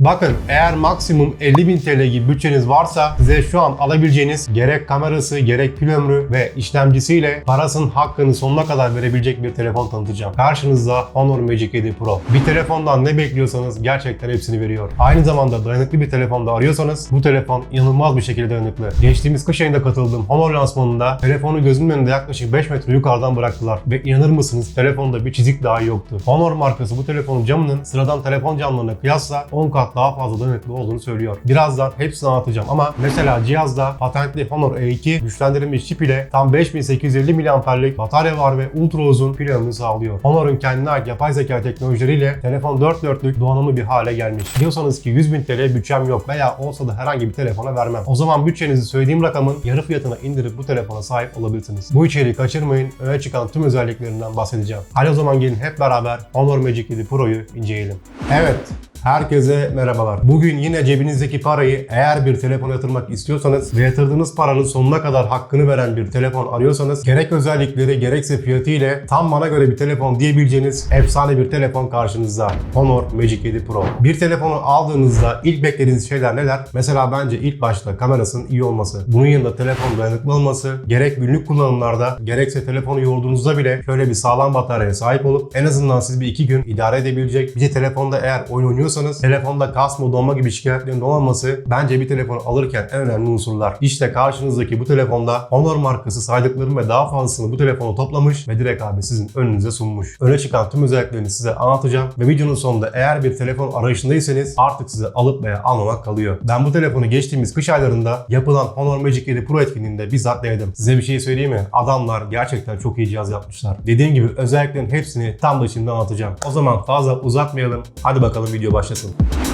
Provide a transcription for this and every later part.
Bakın eğer maksimum 50.000 TL gibi bütçeniz varsa size şu an alabileceğiniz gerek kamerası gerek pil ömrü ve işlemcisiyle parasının hakkını sonuna kadar verebilecek bir telefon tanıtacağım. Karşınızda Honor Magic 7 Pro. Bir telefondan ne bekliyorsanız gerçekten hepsini veriyor. Aynı zamanda dayanıklı bir telefonda arıyorsanız bu telefon inanılmaz bir şekilde dayanıklı. Geçtiğimiz kış ayında katıldığım Honor lansmanında telefonu gözümün önünde yaklaşık 5 metre yukarıdan bıraktılar ve inanır mısınız telefonda bir çizik dahi yoktu. Honor markası bu telefonun camının sıradan telefon camlarına kıyasla 10 kat daha fazla dayanıklı olduğunu söylüyor. Birazdan hepsini anlatacağım ama mesela cihazda patentli Honor E2 güçlendirilmiş çip ile tam 5850 mAh'lik batarya var ve ultra uzun pil ömrü sağlıyor. Honor'un kendine ait yapay zeka teknolojileriyle telefon 4 dörtlük donanımlı bir hale gelmiş. Diyorsanız ki 100.000 TL bütçem yok veya olsa da herhangi bir telefona vermem. O zaman bütçenizi söylediğim rakamın yarı fiyatına indirip bu telefona sahip olabilirsiniz. Bu içeriği kaçırmayın. Öne çıkan tüm özelliklerinden bahsedeceğim. Hadi o zaman gelin hep beraber Honor Magic 7 Pro'yu inceleyelim. Evet, Herkese merhabalar. Bugün yine cebinizdeki parayı eğer bir telefona yatırmak istiyorsanız ve yatırdığınız paranın sonuna kadar hakkını veren bir telefon arıyorsanız gerek özellikleri gerekse fiyatı ile tam bana göre bir telefon diyebileceğiniz efsane bir telefon karşınızda. Honor Magic 7 Pro. Bir telefonu aldığınızda ilk beklediğiniz şeyler neler? Mesela bence ilk başta kamerasının iyi olması. Bunun yanında telefon dayanıklı olması, gerek günlük kullanımlarda gerekse telefonu yorduğunuzda bile şöyle bir sağlam bataryaya sahip olup en azından siz bir iki gün idare edebilecek. Bir de telefonda eğer oyun oynuyorsanız telefonda kasma donma gibi şikayetlerin olmaması bence bir telefonu alırken en önemli unsurlar. İşte karşınızdaki bu telefonda Honor markası saydıklarım ve daha fazlasını bu telefonu toplamış ve direkt abi sizin önünüze sunmuş. Öne çıkan tüm özelliklerini size anlatacağım ve videonun sonunda eğer bir telefon arayışındaysanız artık size alıp veya almamak kalıyor. Ben bu telefonu geçtiğimiz kış aylarında yapılan Honor Magic 7 Pro etkinliğinde bizzat denedim. Size bir şey söyleyeyim mi? Adamlar gerçekten çok iyi cihaz yapmışlar. Dediğim gibi özelliklerin hepsini tam da şimdi anlatacağım. O zaman fazla uzatmayalım. Hadi bakalım video Washington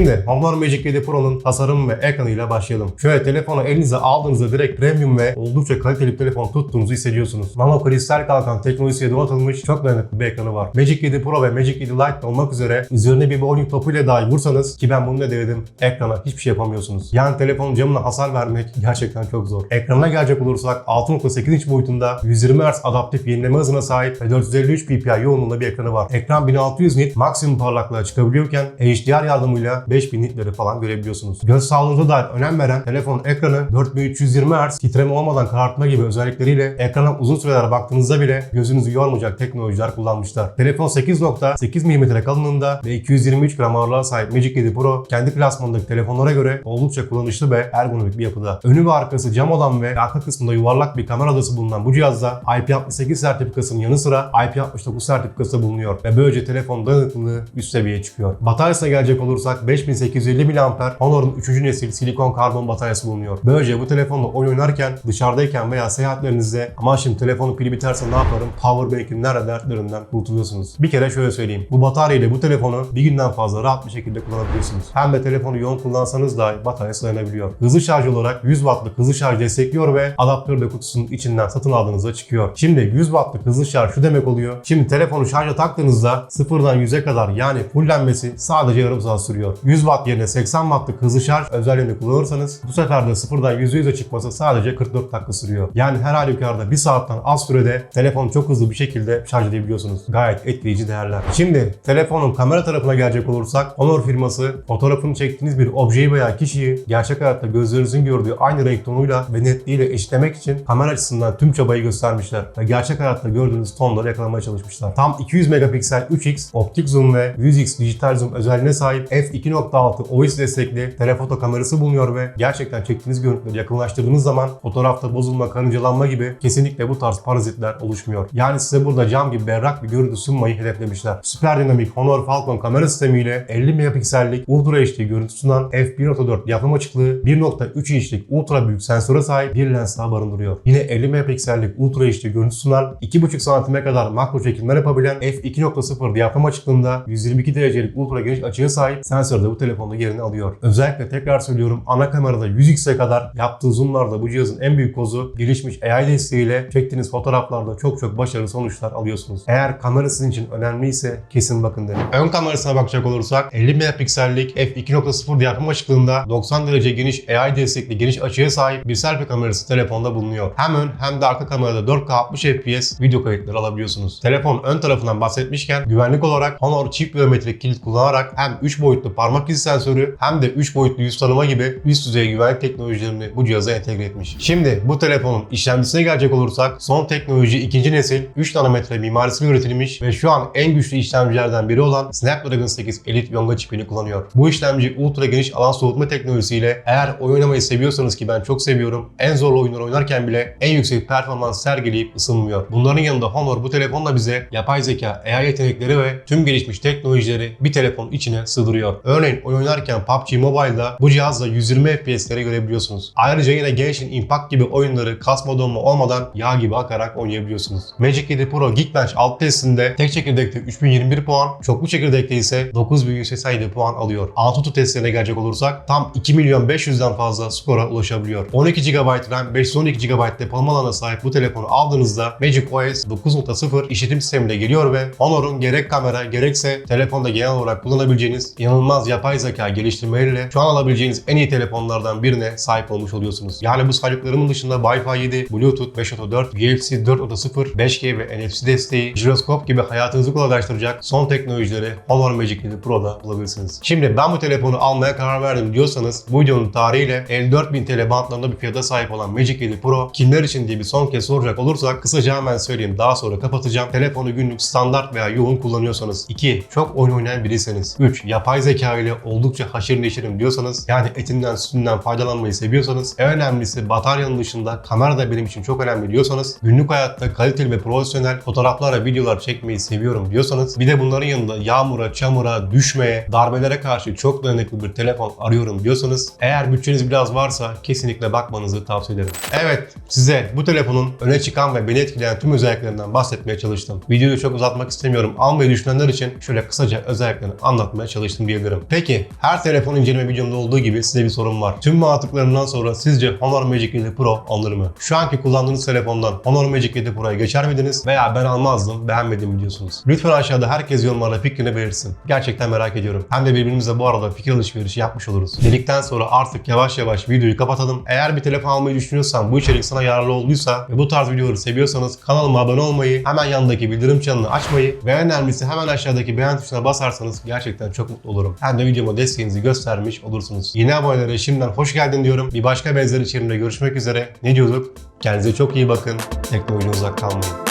Şimdi Honor Magic 7 Pro'nun tasarım ve ekranıyla başlayalım. Şöyle telefonu elinize aldığınızda direkt premium ve oldukça kaliteli bir telefon tuttuğunuzu hissediyorsunuz. Nano kristal kalkan teknolojisiyle donatılmış çok dayanıklı bir ekranı var. Magic 7 Pro ve Magic 7 Lite olmak üzere üzerine bir bowling topuyla dahi vursanız ki ben bunu da denedim ekrana hiçbir şey yapamıyorsunuz. Yani telefonun camına hasar vermek gerçekten çok zor. Ekranına gelecek olursak 6.8 inç boyutunda 120 Hz adaptif yenileme hızına sahip ve 453 ppi yoğunluğunda bir ekranı var. Ekran 1600 nit maksimum parlaklığa çıkabiliyorken HDR yardımıyla 5000 nitleri falan görebiliyorsunuz. Göz sağlığınıza dair önem veren telefon ekranı 4320 Hz titreme olmadan karartma gibi özellikleriyle ekrana uzun süreler baktığınızda bile gözünüzü yormayacak teknolojiler kullanmışlar. Telefon 8.8 mm kalınlığında ve 223 gram ağırlığa sahip Magic 7 Pro kendi klasmanındaki telefonlara göre oldukça kullanışlı ve ergonomik bir yapıda. Önü ve arkası cam olan ve arka kısmında yuvarlak bir kamera adası bulunan bu cihazda IP68 sertifikasının yanı sıra IP69 sertifikası bulunuyor ve böylece telefon dayanıklılığı üst seviyeye çıkıyor. Bataryasına gelecek olursak 5850 mAh Honor'un 3. nesil silikon karbon bataryası bulunuyor. Böylece bu telefonla oyun oynarken, dışarıdayken veya seyahatlerinizde ama şimdi telefonun pili biterse ne yaparım? Powerbank'in nerede dertlerinden kurtuluyorsunuz. Bir kere şöyle söyleyeyim. Bu batarya ile bu telefonu bir günden fazla rahat bir şekilde kullanabiliyorsunuz. Hem de telefonu yoğun kullansanız dahi bataryası dayanabiliyor. Hızlı şarj olarak 100 wattlık hızlı şarj destekliyor ve adaptör de kutusunun içinden satın aldığınızda çıkıyor. Şimdi 100 wattlık hızlı şarj şu demek oluyor. Şimdi telefonu şarja taktığınızda sıfırdan 100'e kadar yani fullenmesi sadece yarım saat sürüyor. 100 watt yerine 80 wattlık hızlı şarj özelliğini kullanırsanız bu sefer de sıfırdan %100'e çıkması sadece 44 dakika sürüyor. Yani her halükarda bir saatten az sürede telefonu çok hızlı bir şekilde şarj edebiliyorsunuz. Gayet etkileyici değerler. Şimdi telefonun kamera tarafına gelecek olursak Honor firması fotoğrafını çektiğiniz bir objeyi veya kişiyi gerçek hayatta gözlerinizin gördüğü aynı renk tonuyla ve netliğiyle eşitlemek için kamera açısından tüm çabayı göstermişler ve gerçek hayatta gördüğünüz tonları yakalamaya çalışmışlar. Tam 200 megapiksel 3x optik zoom ve 100x dijital zoom özelliğine sahip f2.6 OIS destekli telefoto kamerası bulunuyor ve gerçekten çektiğiniz görüntüleri yakınlaştırdığınız zaman fotoğrafta bozulma, karıncalanma gibi kesinlikle bu tarz parazitler oluşmuyor. Yani size burada cam gibi berrak bir görüntü sunmayı hedeflemişler. Süper dinamik Honor Falcon kamera sistemiyle 50 megapiksellik Ultra HD görüntü sunan f1.4 yapım açıklığı 1.3 inçlik ultra büyük sensöre sahip bir lens daha barındırıyor. Yine 50 megapiksellik Ultra HD görüntü sunan 2.5 santime kadar makro çekimler yapabilen f2.0 diyafram açıklığında 122 derecelik ultra geniş açıya sahip sensör de bu telefonda yerini alıyor. Özellikle tekrar söylüyorum ana kamerada 100x'e kadar yaptığı zoomlarda bu cihazın en büyük kozu gelişmiş AI desteğiyle çektiğiniz fotoğraflarda çok çok başarılı sonuçlar alıyorsunuz. Eğer kamera sizin için önemliyse kesin bakın derim. Ön kamerasına bakacak olursak 50 megapiksellik f2.0 yapım açıklığında 90 derece geniş AI destekli geniş açıya sahip bir selfie kamerası telefonda bulunuyor. Hem ön hem de arka kamerada 4K 60 FPS video kayıtları alabiliyorsunuz. Telefon ön tarafından bahsetmişken güvenlik olarak Honor çift biyometrik kilit kullanarak hem 3 boyutlu parmak izi sensörü hem de 3 boyutlu yüz tanıma gibi üst düzey güvenlik teknolojilerini bu cihaza entegre etmiş. Şimdi bu telefonun işlemcisine gelecek olursak son teknoloji ikinci nesil 3 nanometre mimarisiyle üretilmiş ve şu an en güçlü işlemcilerden biri olan Snapdragon 8 Elite Yonga çipini kullanıyor. Bu işlemci ultra geniş alan soğutma teknolojisiyle eğer oyun oynamayı seviyorsanız ki ben çok seviyorum en zorlu oyunları oynarken bile en yüksek performans sergileyip ısınmıyor. Bunların yanında Honor bu telefonla bize yapay zeka, AI yetenekleri ve tüm gelişmiş teknolojileri bir telefon içine sığdırıyor. Örneğin oyun oynarken PUBG Mobile'da bu cihazla 120 FPS'leri görebiliyorsunuz. Ayrıca yine Genshin Impact gibi oyunları kasma donma olmadan yağ gibi akarak oynayabiliyorsunuz. Magic 7 Pro Geekbench alt testinde tek çekirdekte 3021 puan, çoklu çekirdekte ise 9187 puan alıyor. Antutu testlerine gelecek olursak tam 2 milyon 500'den fazla skora ulaşabiliyor. 12 GB RAM, 512 GB depolama alanına sahip bu telefonu aldığınızda Magic OS 9.0 işletim sistemiyle geliyor ve Honor'un gerek kamera gerekse telefonda genel olarak kullanabileceğiniz inanılmaz yapay zeka geliştirmeleriyle şu an alabileceğiniz en iyi telefonlardan birine sahip olmuş oluyorsunuz. Yani bu saydıklarımın dışında Wi-Fi 7, Bluetooth 5.4, UFC 4.0, 5G ve NFC desteği, jiroskop gibi hayatınızı kolaylaştıracak son teknolojileri Honor Magic 7 Pro'da bulabilirsiniz. Şimdi ben bu telefonu almaya karar verdim diyorsanız bu videonun tarihiyle 54.000 TL bantlarında bir fiyata sahip olan Magic 7 Pro kimler için diye bir son kez soracak olursak kısaca hemen söyleyeyim daha sonra kapatacağım. Telefonu günlük standart veya yoğun kullanıyorsanız 2. Çok oyun oynayan biriyseniz 3. Yapay zeka ile oldukça haşır neşirim diyorsanız yani etinden sütünden faydalanmayı seviyorsanız en önemlisi bataryanın dışında kamera da benim için çok önemli diyorsanız günlük hayatta kaliteli ve profesyonel fotoğraflar ve videolar çekmeyi seviyorum diyorsanız bir de bunların yanında yağmura, çamura, düşmeye, darbelere karşı çok dayanıklı bir telefon arıyorum diyorsanız eğer bütçeniz biraz varsa kesinlikle bakmanızı tavsiye ederim. Evet size bu telefonun öne çıkan ve beni etkileyen tüm özelliklerinden bahsetmeye çalıştım. Videoyu çok uzatmak istemiyorum. Almayı düşünenler için şöyle kısaca özelliklerini anlatmaya çalıştım diyebilirim. Peki her telefon inceleme videomda olduğu gibi size bir sorum var. Tüm mantıklarımdan sonra sizce Honor Magic 7 Pro alınır mı? Şu anki kullandığınız telefondan Honor Magic 7 Pro'ya geçer miydiniz? Veya ben almazdım, beğenmedim diyorsunuz? Lütfen aşağıda herkes yorumlarda fikrini belirsin. Gerçekten merak ediyorum. Hem de birbirimize bu arada fikir alışverişi yapmış oluruz. Dedikten sonra artık yavaş yavaş videoyu kapatalım. Eğer bir telefon almayı düşünüyorsan, bu içerik sana yararlı olduysa ve bu tarz videoları seviyorsanız kanalıma abone olmayı, hemen yanındaki bildirim çanını açmayı ve en önemlisi hemen aşağıdaki beğen tuşuna basarsanız gerçekten çok mutlu olurum. Hem de videoma desteğinizi göstermiş olursunuz. Yeni abonelere şimdiden hoş geldin diyorum. Bir başka benzer içerimde görüşmek üzere. Ne diyorduk? Kendinize çok iyi bakın. Teknolojiden uzak kalmayın.